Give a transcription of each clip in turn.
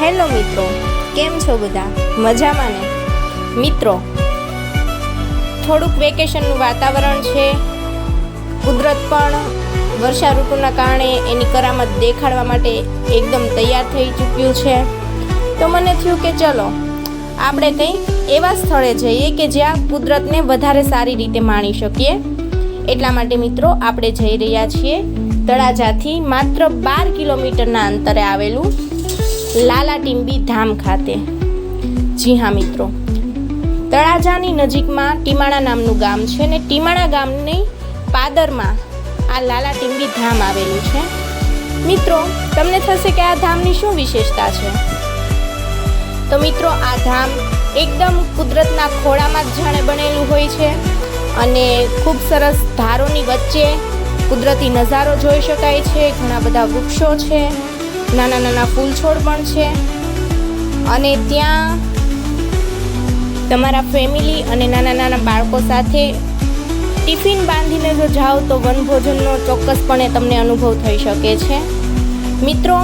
Hello મિત્રો, કેમ છો બધા? મજામાં ને? મિત્રો, થોડુંક વેકેશનનું વાતાવરણ છે. કુદરત પણ વર્ષા ઋતુના કારણે એની કરામત દેખાડવા માટે એકદમ તૈયાર થઈ ચૂક્યું છે. તો મને થયું કે ચલો, આપણે કંઈ એવા સ્થળે જઈએ કે જ્યાં કુદરતને વધારે સારી રીતે માણી શકીએ. એટલા માટે મિત્રો, આપણે જઈ રહ્યા છીએ તળાજાથી માત્ર બાર કિલોમીટરના અંતરે આવેલું લાલા ટીંબી ધામ ખાતે. જી હા, મિત્રો. તળાજાની નજીકમાં ટીમાણા નામનું ગામ છે ને ટીમાણા ગામની પાદરમાં આ લાલા ટીંબી ધામ આવેલું છે. મિત્રો, તમને થશે કે આ ધામની શું વિશેષતા છે? તો મિત્રો, આ ધામ એકદમ કુદરતના ખોળામાં જાણે બનેલું હોય છે અને ખૂબ સરસ ધારોની વચ્ચે કુદરતી નજારો જોઈ શકાય છે, ઘણા બધા વૃક્ષો છે નાના નાના ફૂલ છોડ પણ છે. અને ત્યાં તમારા ફેમિલી અને નાના નાના બાળકો સાથે ટિફિન બાંધીને જો જાઓ તો વનભોજનનો ચોક્કસપણે તમને અનુભવ થઈ શકે છે. મિત્રો,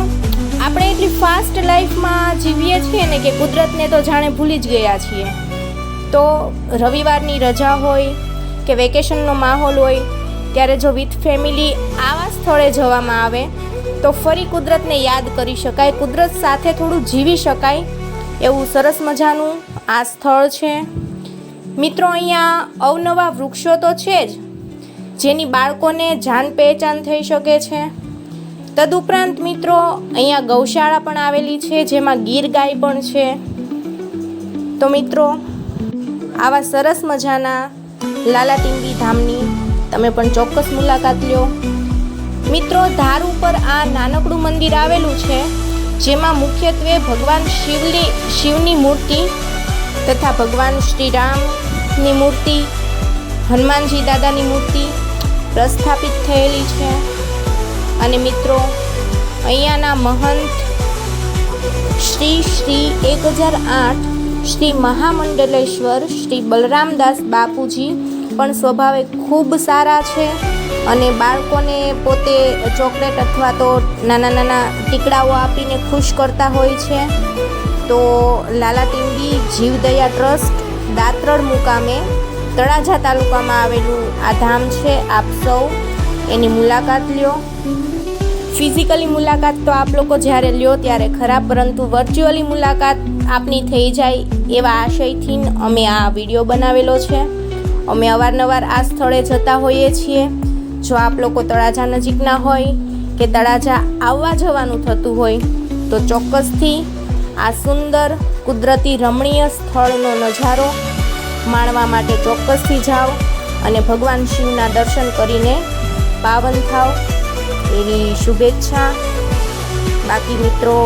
આપણે એટલી ફાસ્ટ લાઈફમાં જીવીએ છીએ ને કે કુદરતને તો જાણે ભૂલી જ ગયા છીએ. તો રવિવારની રજા હોય કે વેકેશનનો માહોલ હોય, ત્યારે જો વિથ ફેમિલી આવા સ્થળે જવામાં આવે તો ફરી કુદરતને યાદ કરી શકાય, કુદરત સાથે થોડું જીવી શકાય એવું સરસ મજાનું આ સ્થળ છે. મિત્રો, અહીંયા અવનવા વૃક્ષો તો છે જ, જેની બાળકોને જાન પહેચાન થઈ શકે છે. તદુપરાંત મિત્રો, અહીંયા ગૌશાળા પણ આવેલી છે, જેમાં ગીર ગાય પણ છે. તો મિત્રો, આવા સરસ મજાના લાલા ટીંબી ધામની તમે પણ ચોક્કસ મુલાકાત લ્યો. મિત્રો, ધાર ઉપર આ નાનકડું મંદિર આવેલું છે, જેમાં મુખ્યત્વે ભગવાન શિવલી શિવની મૂર્તિ તથા ભગવાન શ્રી રામની મૂર્તિ, હનુમાનજી દાદાની મૂર્તિ પ્રસ્થાપિત થયેલી છે. અને મિત્રો, અહીંયાના મહંત શ્રી શ્રી એક હજાર આઠ શ્રી મહામંડલેશ્વર, શ્રી બલરામદાસ બાપુજી પણ સ્વભાવે ખૂબ સારા છે. અને બાળકોને પોતે ચોકલેટ અથવા તો નાના નાના ટીકડાઓ આપીને ખુશ કરતા હોય છે. તો લાલા ટીંબી જીવદયા ટ્રસ્ટ, દાત્રડ મુકામે, તળાજા તાલુકામાં આવેલું આ ધામ છે. આપ સૌ એની મુલાકાત લ્યો. ફિઝિકલી મુલાકાત તો આપ લોકો જ્યારે લ્યો ત્યારે ખરાબ, પરંતુ વર્ચ્યુઅલી મુલાકાત આપની થઈ જાય એવા આશયથી અમે આ વીડિયો બનાવેલો છે. અમે અવારનવાર આ સ્થળે જતા હોઈએ છીએ. જો આપ લોકો તળાજા નજીકના હોય કે તળાજા આવવા જવાનું થતું હોય, તો ચોક્કસથી આ સુંદર કુદરતી રમણીય સ્થળનો નજારો માણવા માટે ચોક્કસથી જાઓ અને ભગવાન શિવના દર્શન કરીને પાવન થાવ. એવી શુભેચ્છા. બાકી મિત્રો,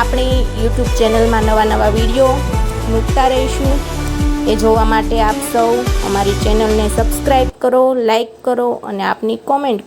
આપણી યુટ્યુબ ચેનલમાં નવા નવા વીડિયો મૂકતા રહીશું. એ જોવા માટે આપ સૌ અમારી ચેનલને સબસ્ક્રાઈબ કરો લાઈક કરો અને આપની કોમેન્ટ કરો.